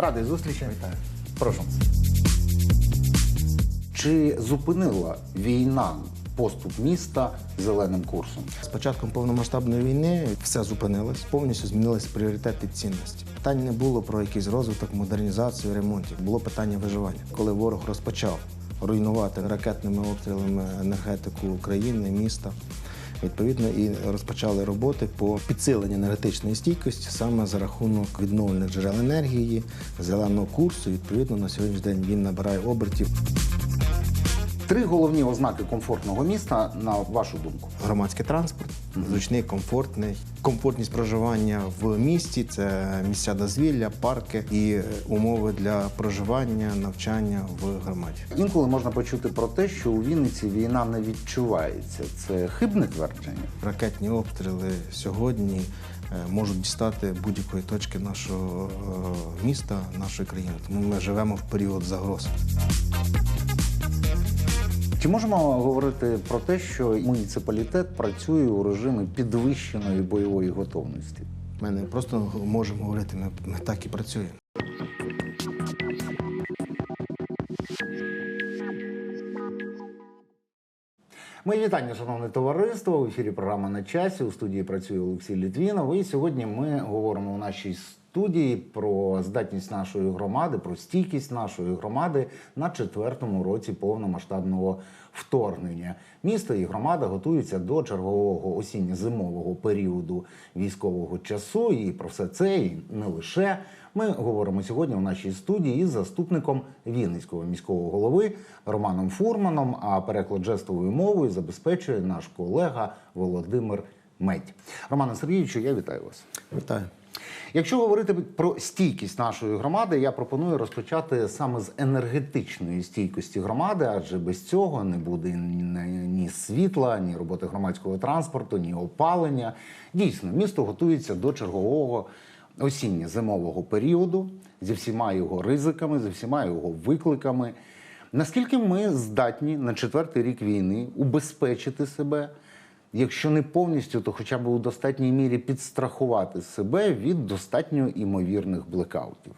Радий зустрічі. Вітаю. Прошу. Чи зупинила війна поступ міста зеленим курсом? З початком повномасштабної війни все зупинилось, повністю змінилися пріоритети цінності. Питань не було про якийсь розвиток, модернізацію, ремонтів. Було питання виживання. Коли ворог розпочав руйнувати ракетними обстрілами енергетику України, міста. Відповідно, і розпочали роботи по підсиленню енергетичної стійкості саме за рахунок відновлених джерел енергії, зеленого курсу. Відповідно, на сьогоднішній день він набирає обертів. Три головні ознаки комфортного міста, на вашу думку. Громадський транспорт, зручний, комфортний, комфортність проживання в місті це місця дозвілля, парки і е, умови для проживання, навчання в громаді. Інколи можна почути про те, що у Вінниці війна не відчувається. Це хибне твердження. Ракетні обстріли сьогодні е, можуть дістати будь-якої точки нашого е, міста, нашої країни. Тому ми живемо в період загроз. Чи можемо говорити про те, що муніципалітет працює у режимі підвищеної бойової готовності? Ми не просто можемо говорити, ми, ми так і працюємо. Мої вітання, шановне товариство. В ефірі програма на часі. У студії працює Олексій Літвінов. І сьогодні ми говоримо у нашій студії про здатність нашої громади, про стійкість нашої громади на четвертому році повномасштабного вторгнення. Місто і громада готуються до чергового осінньо-зимового періоду військового часу. І про все це і не лише. Ми говоримо сьогодні у нашій студії із заступником Вінницького міського голови Романом Фурманом. А переклад жестовою мовою забезпечує наш колега Володимир Медь. Романе Сергійовичу, я вітаю вас. Вітаю. Якщо говорити про стійкість нашої громади, я пропоную розпочати саме з енергетичної стійкості громади, адже без цього не буде ні, світла, ні роботи громадського транспорту, ні опалення. Дійсно, місто готується до чергового осінньо-зимового періоду зі всіма його ризиками, зі всіма його викликами. Наскільки ми здатні на четвертий рік війни убезпечити себе? Якщо не повністю, то хоча б у достатній мірі підстрахувати себе від достатньо імовірних блекаутів.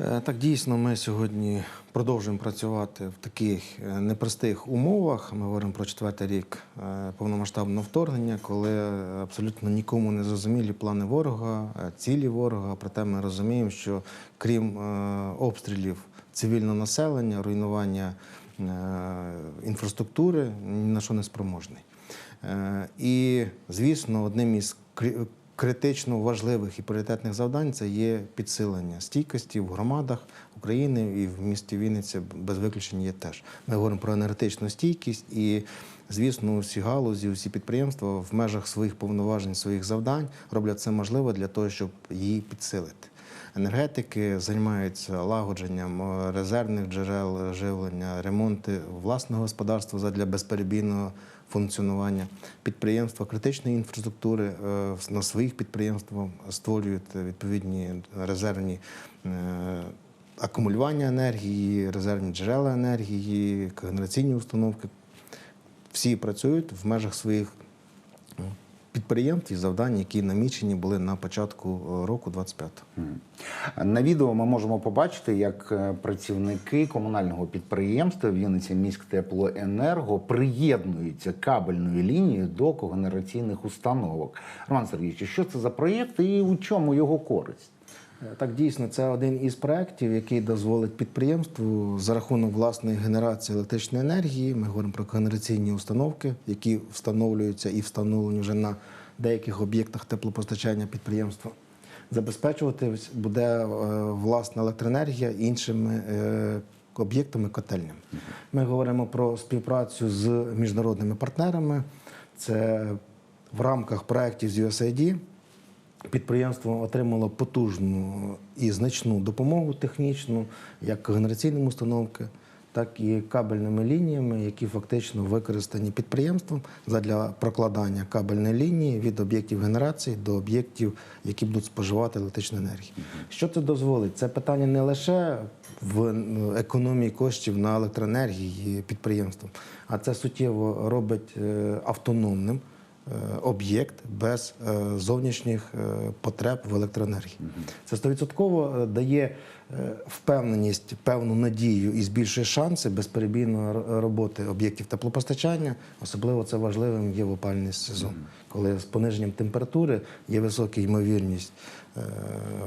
Е, Так, дійсно, ми сьогодні продовжуємо працювати в таких е, непростих умовах. Ми говоримо про четвертий рік е, повномасштабного вторгнення, коли абсолютно нікому не зрозумілі плани ворога, цілі ворога. Проте ми розуміємо, що крім обстрілів цивільного населення, руйнування інфраструктури, ні на що не спроможний. Е, І, звісно, одним із критично важливих і пріоритетних завдань це є підсилення стійкості в громадах України і в місті Вінниця без виключення є теж. Ми говоримо про енергетичну стійкість і, звісно, усі галузі, усі підприємства в межах своїх повноважень, своїх завдань роблять все можливе для того, щоб її підсилити. Енергетики займаються лагодженням е, резервних джерел живлення, ремонти власного господарства для безперебійного функціонування. Підприємства критичної інфраструктури е, на своїх підприємствах створюють відповідні резервні е, акумулювання енергії, резервні джерела енергії, генераційні установки. Всі працюють в межах своїх підприємств і завдань, які намічені були на початку е, року 25-го. На відео ми можемо побачити, як е, працівники комунального підприємства Вінниця міськтеплоенерго приєднуються кабельною лінією до когенераційних установок. Роман Сергійович, що це за проєкт і у чому його користь? Е, Так, дійсно, це один із проєктів, який дозволить підприємству за рахунок власної генерації електричної енергії. Ми говоримо про генераційні установки, які встановлюються і встановлені вже на деяких об'єктах теплопостачання підприємства. Забезпечувати буде е, власна електроенергія іншими е, об'єктами котельнями. Ми говоримо про співпрацю з міжнародними партнерами. Це в рамках проєктів з USAID Підприємство отримало потужну і значну допомогу технічну, як генераційними установки, так і кабельними лініями, які фактично використані підприємством для прокладання кабельної лінії від об'єктів генерації до об'єктів, які будуть споживати електричну енергію. Що це дозволить? Це питання не лише в ну, економії коштів на електроенергії підприємством, а це суттєво робить е, автономним е, об'єкт без е, зовнішніх е, потреб в електроенергії. Це стовідсотково е, дає е, впевненість, певну надію і збільшує шанси безперебійної роботи об'єктів теплопостачання. Особливо це важливим є в опальний сезон, коли з пониженням температури є висока ймовірність е,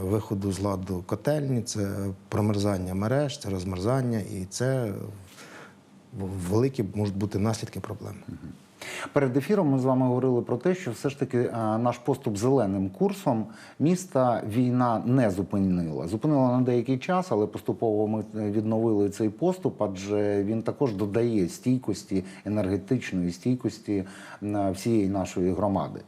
виходу з ладу котельні, це промерзання мереж, це розмерзання, і це великі можуть бути наслідки проблеми. Перед ефіром ми з вами говорили про те, що все ж таки е, наш поступ зеленим курсом міста війна не зупинила. Зупинила на деякий час, але поступово ми е, відновили цей поступ, адже він також додає стійкості, енергетичної стійкості е, всієї нашої громади.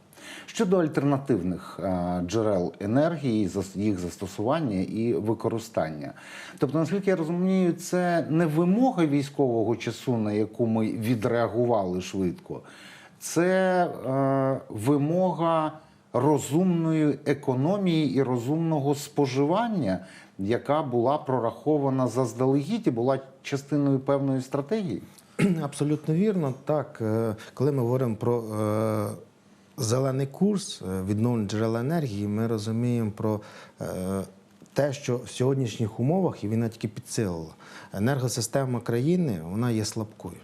Щодо альтернативних е, джерел енергії, їх застосування і використання. Тобто, наскільки я розумію, це не вимога військового часу, на яку ми відреагували швидко, це е, вимога розумної економії і розумного споживання, яка була прорахована заздалегідь і була частиною певної стратегії. Абсолютно вірно. Так, Е, коли ми говоримо про зелений курс е, відновлення джерел енергії, ми розуміємо про е, те, що в сьогоднішніх умовах і війна тільки підсилила. Енергосистема країни вона є слабкою,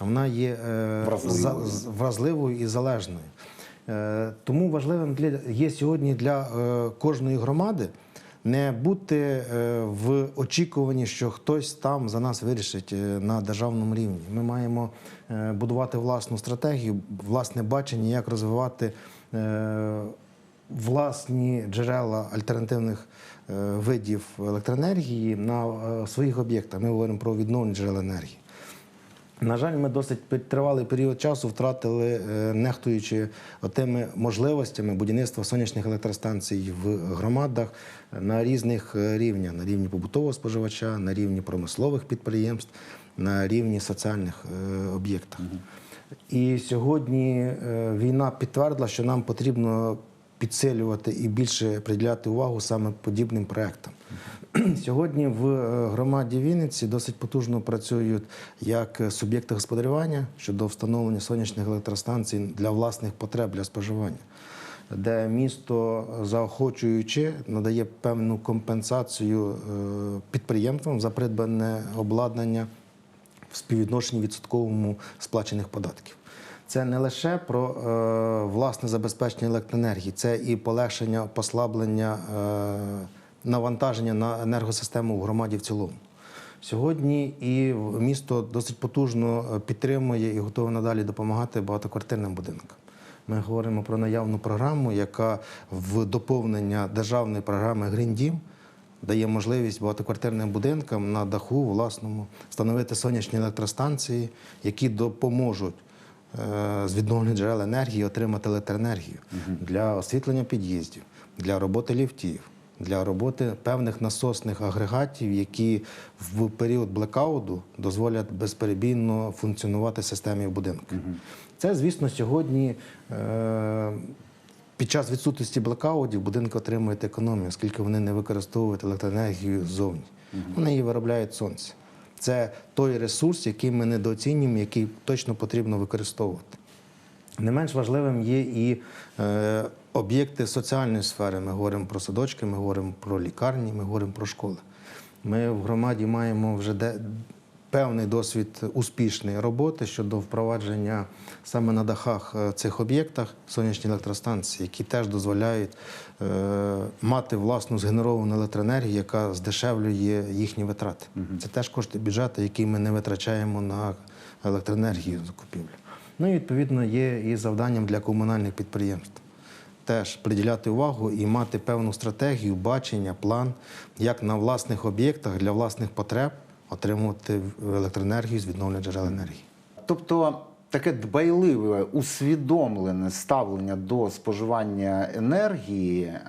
вона є е, Вразливою. вразливою і залежною. Тому важливим для є сьогодні для кожної громади не бути е, в очікуванні, що хтось там за нас вирішить е, на державному рівні. Ми маємо е, будувати власну стратегію, власне бачення, як розвивати власні джерела альтернативних видів електроенергії на своїх об'єктах. Ми говоримо про відновлення джерел енергії. На жаль, ми досить тривалий період часу втратили, е, нехтуючи тими можливостями будівництва сонячних електростанцій в громадах на різних е, рівнях: на рівні побутового споживача, на рівні промислових підприємств, на рівні соціальних е, об'єктах. І сьогодні війна підтвердила, що нам потрібно підсилювати і більше приділяти увагу саме подібним проектам. Сьогодні в е, громаді Вінниці досить потужно працюють як суб'єкти господарювання щодо встановлення сонячних електростанцій для власних потреб для споживання, де місто заохочуючи надає певну компенсацію е, підприємствам за придбане обладнання в співвідношенні відсотковому сплачених податків. Це не лише про е, власне забезпечення електроенергії, це і полегшення, послаблення е, навантаження на енергосистему в громаді в цілому. Сьогодні і місто досить потужно е, підтримує і готове надалі допомагати багатоквартирним будинкам. Ми говоримо про наявну програму, яка в доповнення державної програми Green Дім дає можливість багатоквартирним будинкам на даху власному встановити сонячні електростанції, які допоможуть е, з відновлення джерел енергії отримати електроенергію для освітлення під'їздів, для роботи ліфтів, для роботи певних насосних агрегатів, які в період блекауду дозволять безперебійно функціонувати системі в будинку. Це, звісно, сьогодні. Е, під час відсутності блекаутів будинки отримують економію, оскільки вони не використовують електроенергію ззовні. Вони її виробляють сонце. Це той ресурс, який ми недооцінюємо, який точно потрібно використовувати. Не менш важливим є і е, об'єкти соціальної сфери. Ми говоримо про садочки, ми говоримо про лікарні, ми говоримо про школи. Ми в громаді маємо вже де, певний досвід успішної роботи щодо впровадження саме на дахах е, цих об'єктах сонячні електростанції, які теж дозволяють е, мати власну згенеровану електроенергію, яка здешевлює їхні витрати. Це теж кошти бюджету, які ми не витрачаємо на електроенергію закупівлю. Ну і відповідно є і завданням для комунальних підприємств. Теж приділяти увагу і мати певну стратегію, бачення, план, як на власних об'єктах для власних потреб отримувати електроенергію з відновлення джерел енергії. Тобто таке дбайливе, усвідомлене ставлення до споживання енергії, е,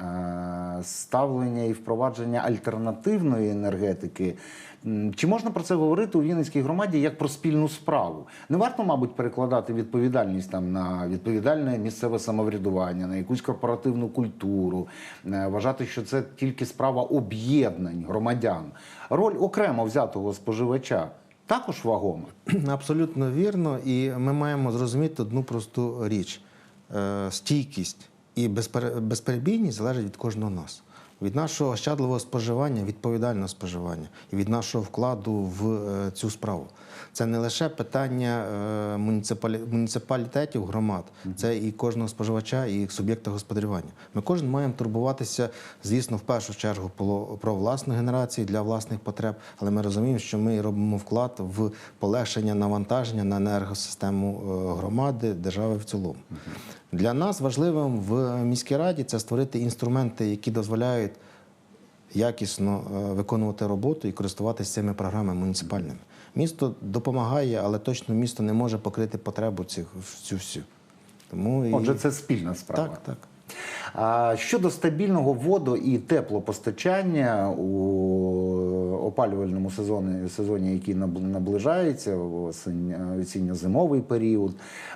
ставлення і впровадження альтернативної енергетики. Чи можна про це говорити у Вінницькій громаді як про спільну справу? Не варто, мабуть, перекладати відповідальність там на відповідальне місцеве самоврядування, на якусь корпоративну культуру, е, вважати, що це тільки справа об'єднань громадян. Роль окремо взятого споживача також вагома. Абсолютно вірно, і ми маємо зрозуміти одну просту річ. е, стійкість і безперебійність залежить від кожного нас. Від нашого ощадливого споживання, відповідального споживання і від нашого вкладу в е, цю справу. Це не лише питання е, муніципалітетів, громад, це і кожного споживача, і суб'єкта господарювання. Ми кожен маємо турбуватися, звісно, в першу чергу про, про власну генерацію для власних потреб, але ми розуміємо, що ми робимо вклад в полегшення навантаження на енергосистему е, громади, держави в цілому. Для нас важливим в міській раді це створити інструменти, які дозволяють якісно е, виконувати роботу і користуватися цими програмами муніципальними. Місто допомагає, але точно місто не може покрити потребу цих цю всю. Тому і... Отже, це спільна справа. так, так. А щодо стабільного воду і теплопостачання у опалювальному сезоні, сезоні який наб- наближається, осінньо-зимовий період,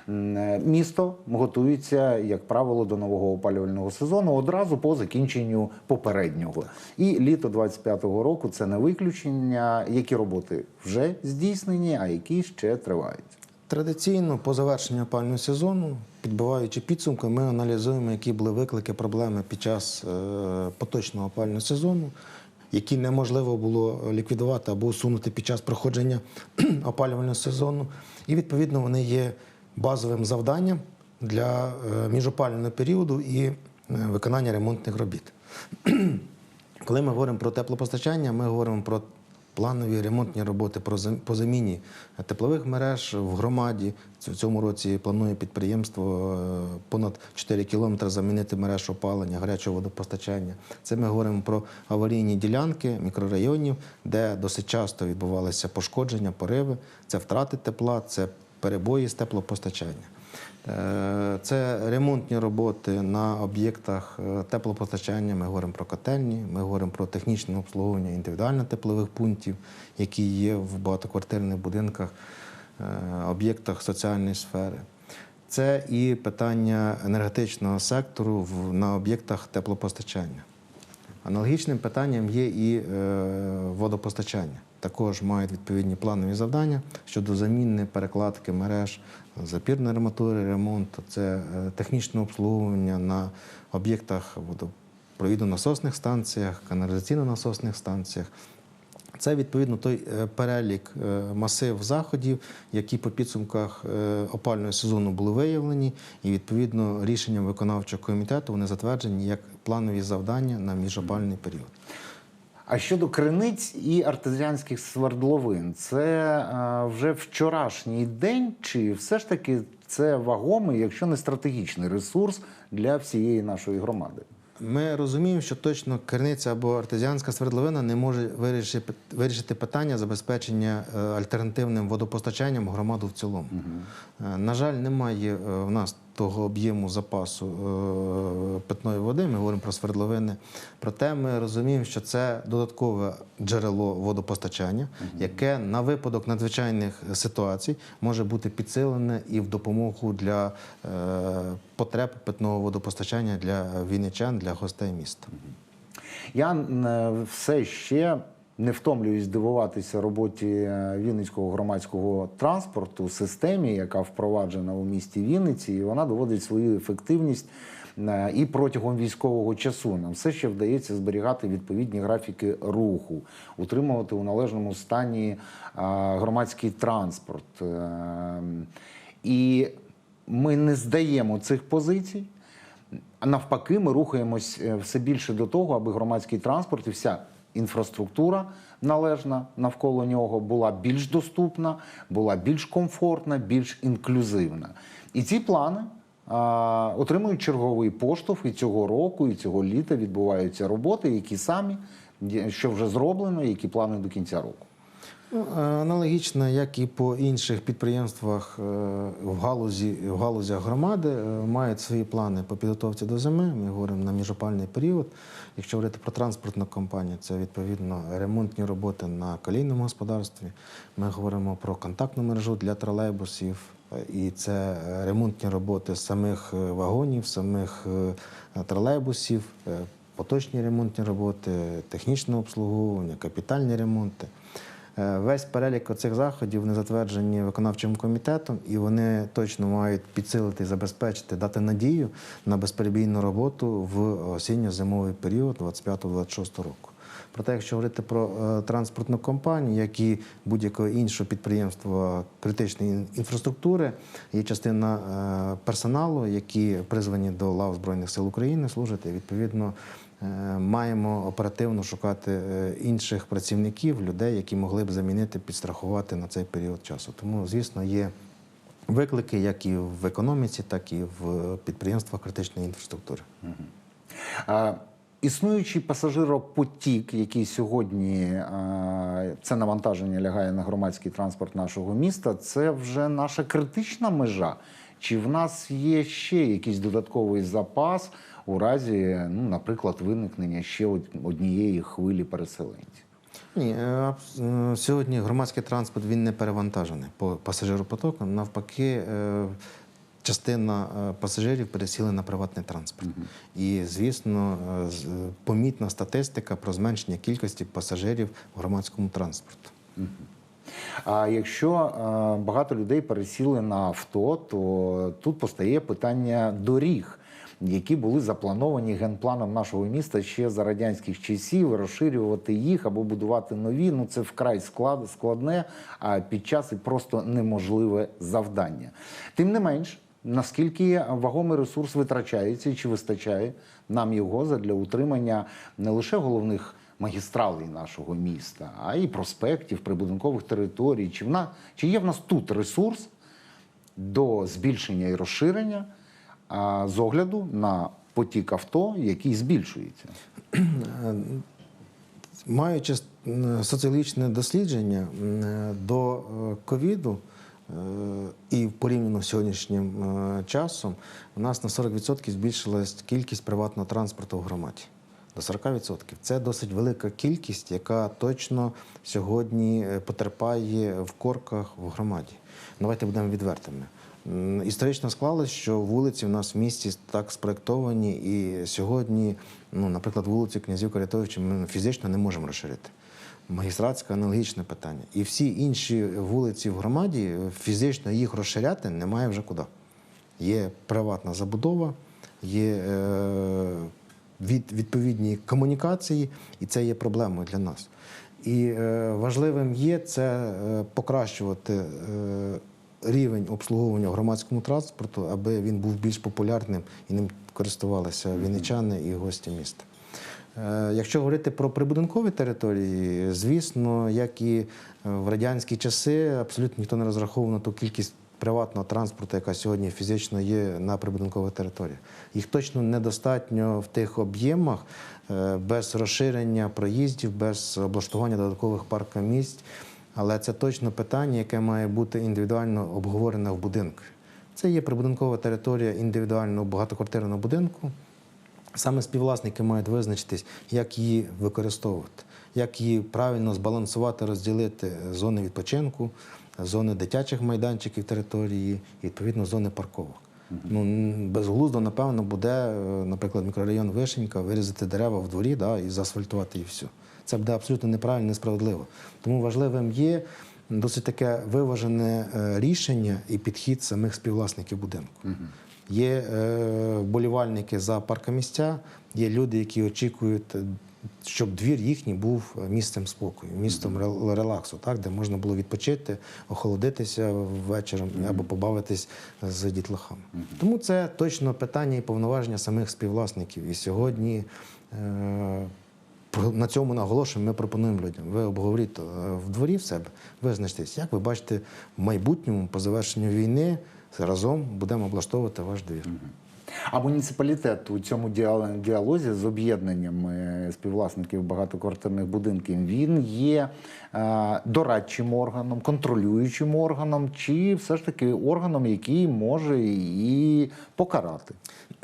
е, місто готується, як правило, до нового опалювального сезону одразу по закінченню попереднього. І літо 25-го року це не виключення. Які роботи вже здійснені, а які ще тривають. Традиційно по завершенню опального сезону, підбиваючи підсумки, ми аналізуємо, які були виклики, проблеми під час е, поточного опального сезону, які неможливо було ліквідувати або усунути під час проходження опалювального сезону. І відповідно вони є базовим завданням для е, міжопалювального періоду і е, виконання ремонтних робіт. Коли ми говоримо про теплопостачання, ми говоримо про планові ремонтні роботи по заміні теплових мереж в громаді. В цьому році планує підприємство е, понад 4 кілометри замінити мереж опалення, гарячого водопостачання. Це ми говоримо про аварійні ділянки мікрорайонів, де досить часто відбувалися пошкодження, пориви, це втрати тепла, це перебої з теплопостачання. Е, Це ремонтні роботи на об'єктах е, теплопостачання. Ми говоримо про котельні, ми говоримо про технічне обслуговування індивідуально-теплових пунктів, які є в багатоквартирних будинках, е, об'єктах соціальної сфери. Це і питання енергетичного сектору на об'єктах теплопостачання. Аналогічним питанням є і водопостачання. Також мають відповідні планові завдання щодо заміни перекладки мереж, запірної арматури, ремонту, це е, технічне обслуговування на об'єктах водопровідно-насосних станціях, каналізаційно-насосних станціях. Це відповідно той е, перелік е, масив заходів, які по підсумках опального сезону були виявлені, і відповідно рішенням виконавчого комітету вони затверджені як планові завдання на міжопальний період. А щодо криниць і артезіанських свердловин, це е, вже вчорашній день, чи все ж таки це вагомий, якщо не стратегічний ресурс для всієї нашої громади? Ми розуміємо, що точно керниця або артезіанська свердловина не може вирішити, вирішити питання забезпечення е, альтернативним водопостачанням громаду в цілому. Е, На жаль, немає в нас того об'єму запасу е, питної води. Ми говоримо про свердловини. Проте ми розуміємо, що це додаткове джерело водопостачання, яке на випадок надзвичайних ситуацій може бути підсилене і в допомогу для е, потреб питного водопостачання для вінничан, для гостей міста. Я е, все ще не втомлююсь дивуватися роботі е, Вінницького громадського транспорту, системі, яка впроваджена у місті Вінниці, і вона доводить свою ефективність е, і протягом військового часу. Нам все ще вдається зберігати відповідні графіки руху, утримувати у належному стані е, громадський транспорт. І ми не здаємо цих позицій. Навпаки, ми рухаємось все більше до того, аби громадський транспорт і вся інфраструктура належна навколо нього була більш доступна, була більш комфортна, більш інклюзивна. І ці плани а, отримують черговий поштовх і цього року, і цього літа відбуваються роботи, які самі що вже зроблено, які плани до кінця року. Ну, е, Аналогічно, як і по інших підприємствах е, в галузі в галузях громади е, мають свої плани по підготовці до зими. Ми говоримо на міжопальний період. Якщо говорити про транспортну компанію, це відповідно ремонтні роботи на колійному господарстві. Ми говоримо про контактну мережу для тролейбусів, і це ремонтні роботи самих вагонів, самих тролейбусів, поточні ремонтні роботи, технічне обслуговування, капітальні ремонти. Е, Весь перелік цих заходів вони затверджені виконавчим комітетом, і вони точно мають підсилити, забезпечити, дати надію на безперебійну роботу в осінньо-зимовий період 25-26 року. Проте, якщо говорити про е, транспортну компанію, як і будь-якого іншого підприємства критичної інфраструктури, є частина е, персоналу, які призвані до лав Збройних сил України служити. Відповідно, маємо оперативно шукати е, інших працівників, людей, які могли б замінити, підстрахувати на цей період часу. Тому, звісно, є виклики як і в економіці, так і в підприємствах критичної інфраструктури. А, Існуючий пасажиропотік, який сьогодні це навантаження лягає на громадський транспорт нашого міста, це вже наша критична межа. Чи в нас є ще якийсь додатковий запас у разі, ну, наприклад, виникнення ще однієї хвилі переселенців? Ні, е, е, сьогодні громадський транспорт він не перевантажений по пасажиропотоку. Навпаки, е, частина пасажирів пересіли на приватний транспорт. І, звісно, помітна статистика про зменшення кількості пасажирів в громадському транспорті. А якщо багато людей пересіли на авто, то тут постає питання доріг, які були заплановані генпланом нашого міста ще за радянських часів, розширювати їх або будувати нові. Ну це вкрай склад, складне, а під час і просто неможливе завдання. Тим не менш. Наскільки вагомий ресурс витрачається чи вистачає нам його для утримання не лише головних магістралей нашого міста, а й проспектів, прибудинкових територій. Чи, вона, чи є в нас тут ресурс до збільшення і розширення з огляду на потік авто, який збільшується? Маючи соціологічне дослідження е, до е, ковіду е, і порівняно з сьогоднішнім е, часом, у нас на 40% збільшилась кількість приватного транспорту в громаді. До 40%. Це досить велика кількість, яка точно сьогодні е, потерпає в корках в громаді. Давайте будемо відвертими. Історично склалось, що вулиці в нас в місті так спроектовані, і сьогодні, ну, наприклад, вулицю князів Карятовича ми фізично не можемо розширити. Магістратське аналогічне питання. І всі інші вулиці в громаді фізично їх розширяти немає вже куди. Є приватна забудова, є е, від, відповідні комунікації, і це є проблемою для нас. І е, важливим є це е, покращувати е, рівень обслуговування в громадському транспорту, аби він був більш популярним і ним користувалися вінничани і гості міста. Е, Якщо говорити про прибудинкові території, звісно, як і е, в радянські часи, абсолютно ніхто не розраховував на ту кількість приватного транспорту, яка сьогодні фізично є на прибудинкових територіях. Їх точно недостатньо в тих об'ємах е, без розширення проїздів, без облаштування додаткових паркомісць. Але це точно питання, яке має бути індивідуально обговорене в будинку. Це є прибудинкова територія індивідуального багатоквартирного будинку. Саме співвласники мають визначитись, як її використовувати, як її правильно збалансувати, розділити зони відпочинку, зони дитячих майданчиків території і відповідно зони парковок. Ну безглуздо, напевно, буде, е, наприклад, мікрорайон Вишенька вирізати дерева в дворі да, і заасфальтувати і все. Це буде абсолютно неправильно, несправедливо. Тому важливим є досить таке виважене е, рішення і підхід самих співвласників будинку. Є е, вболівальники за паркомістя, є люди, які очікують, е, щоб двір їхній був місцем спокою, містом рел- релаксу, так, де можна було відпочити, охолодитися вечором або побавитись з дітлахами. Тому це точно питання і повноваження самих співвласників. І сьогодні е, на цьому наголошуємо, ми пропонуємо людям. Ви обговоріть е, в дворі в себе, визначтесь, як ви бачите в майбутньому по завершенню війни разом будемо облаштовувати ваш двір. А муніципалітет у цьому діал- діалозі з об'єднанням е, співвласників багатоквартирних будинків він є е, дорадчим органом, контролюючим органом, чи все ж таки органом, який може і покарати.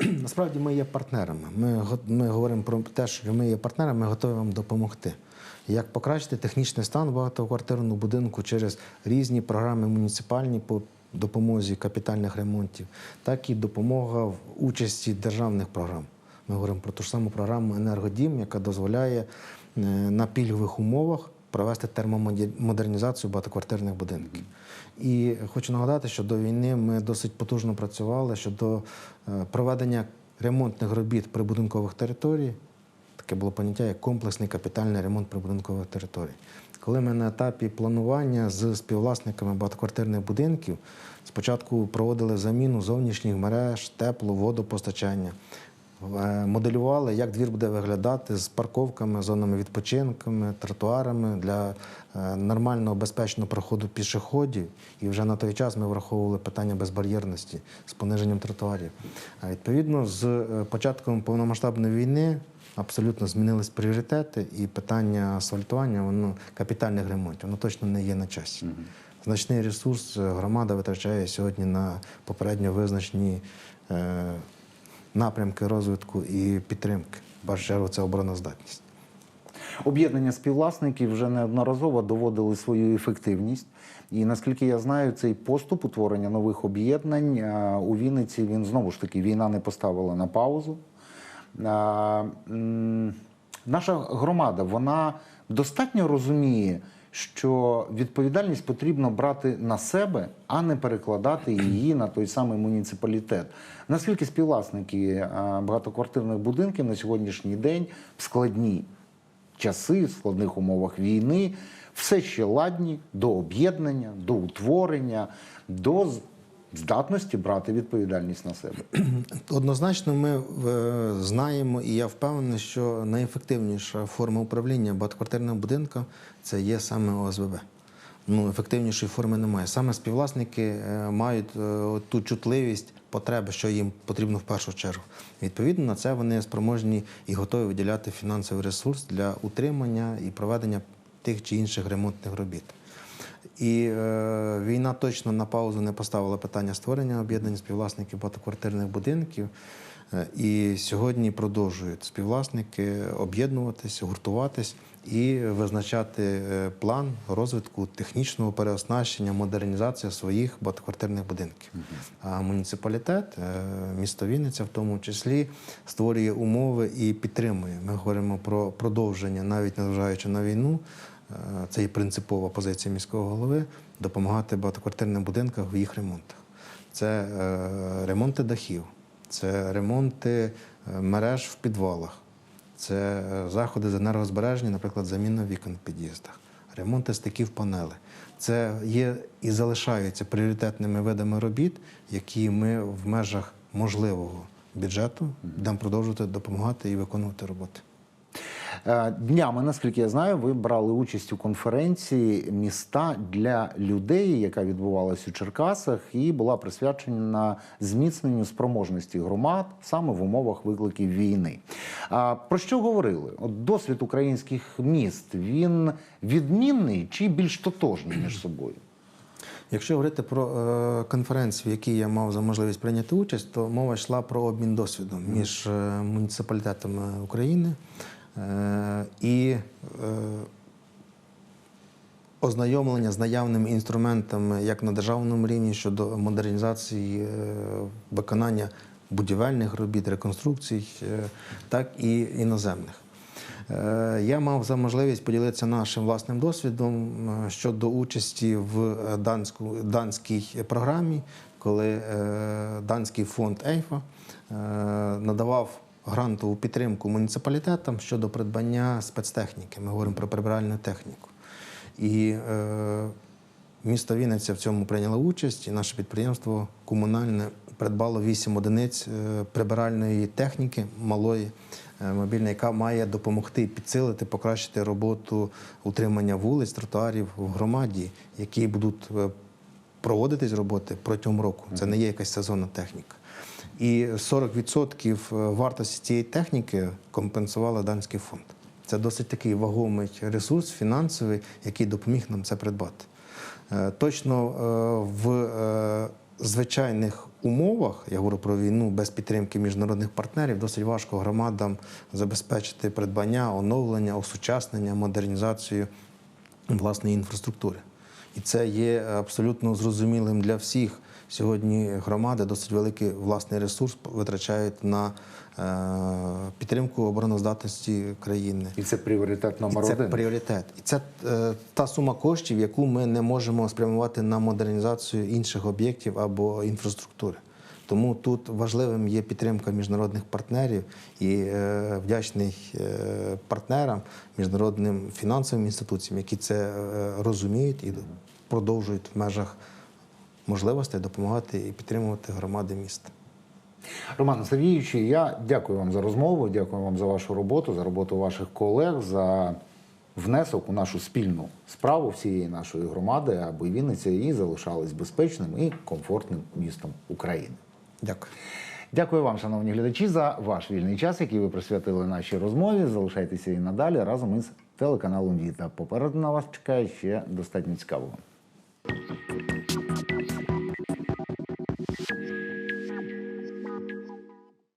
Насправді ми є партнерами. Ми, ми говоримо про те, що ми є партнерами, ми готові вам допомогти. Як покращити технічний стан багатоквартирного будинку через різні програми муніципальні по допомозі капітальних ремонтів, так і допомога в участі державних програм. Ми говоримо про ту ж саму програму Енергодім, яка дозволяє е, на пільгових умовах провести термомодернізацію багатоквартирних будинків. І хочу нагадати, що до війни ми досить потужно працювали щодо е, проведення ремонтних робіт прибудинкових територій. Таке було поняття як комплексний капітальний ремонт прибудинкових територій. Коли ми на етапі планування з співвласниками багатоквартирних будинків спочатку проводили заміну зовнішніх мереж, тепло, водопостачання, е, моделювали, як двір буде виглядати з парковками, зонами відпочинками, тротуарами для е, нормального безпечного проходу пішоходів. І вже на той час ми враховували питання безбар'єрності з пониженням тротуарів. А відповідно, з е, початком повномасштабної війни абсолютно змінились пріоритети, і питання асфальтування, воно капітальних ремонтів, воно точно не є на часі. Значний ресурс е, громада витрачає сьогодні на попередньо визначені е, напрямки розвитку і підтримки. Першу це обороноздатність. Об'єднання співвласників вже неодноразово доводили свою ефективність. І наскільки я знаю, цей поступ утворення нових об'єднань у Вінниці він знову ж таки війна не поставила на паузу. М, Наша громада вона достатньо розуміє, що відповідальність потрібно брати на себе, а не перекладати її на той самий муніципалітет. Наскільки співвласники багатоквартирних будинків на сьогоднішній день в складні часи, в складних умовах війни, все ще ладні до об'єднання, до утворення, до здатності брати відповідальність на себе. Однозначно, ми е, знаємо, і я впевнений, що найефективніша форма управління багатоквартирним будинком це є саме ОСББ. Ну, ефективнішої форми немає. Саме співвласники е, мають е, ту чутливість потреби, що їм потрібно в першу чергу. Відповідно на це вони спроможні і готові виділяти фінансовий ресурс для утримання і проведення тих чи інших ремонтних робіт. І е, війна точно на паузу не поставила питання створення об'єднань співвласників багатоквартирних будинків. Е, і сьогодні продовжують співвласники об'єднуватись, гуртуватись і визначати е, план розвитку технічного переоснащення, модернізації своїх багатоквартирних будинків. А муніципалітет, е, місто Вінниця в тому числі, створює умови і підтримує. Ми говоримо про продовження, навіть незважаючи на війну. Е, Це і принципова позиція міського голови допомагати багатоквартирним будинкам в їх ремонтах. Це е, ремонти дахів, це ремонти е, мереж в підвалах, це заходи з енергозбереження, наприклад, заміна вікон в під'їздах, ремонти стиків панели. Це є і залишаються пріоритетними видами робіт, які ми в межах можливого бюджету будемо продовжувати допомагати і виконувати роботи. Е, Днями, наскільки я знаю, ви брали участь у конференції міста для людей, яка відбувалась у Черкасах, і була присвячена зміцненню спроможності громад саме в умовах викликів війни. Про що говорили? От досвід українських міст він відмінний чи більш тотожний між собою? Якщо говорити про е, конференцію, в якій я мав за можливість прийняти участь, то мова йшла про обмін досвідом між е, муніципалітетами України і е, ознайомлення з наявними інструментами як на державному рівні щодо модернізації е, виконання будівельних робіт, реконструкцій, е, так і іноземних. Е, Я мав за можливість поділитися нашим власним досвідом е, щодо участі в е, данську, данській програмі, коли е, данський фонд ЕЙФА е, надавав грантову підтримку муніципалітетам щодо придбання спецтехніки. Ми говоримо про прибиральну техніку. І е, місто Вінниця в цьому прийняло участь, і наше підприємство комунальне придбало 8 одиниць е, прибиральної техніки малої е, мобільної, яка має допомогти підсилити, покращити роботу утримання вулиць, тротуарів в громаді, які будуть е, проводитись роботи протягом року. Це не є якась сезонна техніка. І 40% вартості цієї техніки компенсувала данський фонд. Це досить такий вагомий ресурс фінансовий, який допоміг нам це придбати. Е, Точно е, в е, звичайних умовах, я говорю про війну без підтримки міжнародних партнерів, досить важко громадам забезпечити придбання, оновлення, осучаснення, модернізацію власної інфраструктури. І це є абсолютно зрозумілим для всіх Сьогодні громади досить великий власний ресурс витрачають на е, підтримку обороноздатності країни. І це пріоритет номер І це один. пріоритет. І це е, та сума коштів, яку ми не можемо спрямувати на модернізацію інших об'єктів або інфраструктури. Тому тут важливим є підтримка міжнародних партнерів і е, вдячний е, партнерам, міжнародним фінансовим інституціям, які це е, розуміють і продовжують в межах можливостей допомагати і підтримувати громади міста. Роман Сергійович, я дякую вам за розмову, дякую вам за вашу роботу, за роботу ваших колег, за внесок у нашу спільну справу всієї нашої громади, аби Вінниця і залишалась безпечним і комфортним містом України. Дякую. Дякую вам, шановні глядачі, за ваш вільний час, який ви присвятили нашій розмові. Залишайтеся і надалі разом із телеканалом Віта. Попереду на вас чекає ще достатньо цікавого.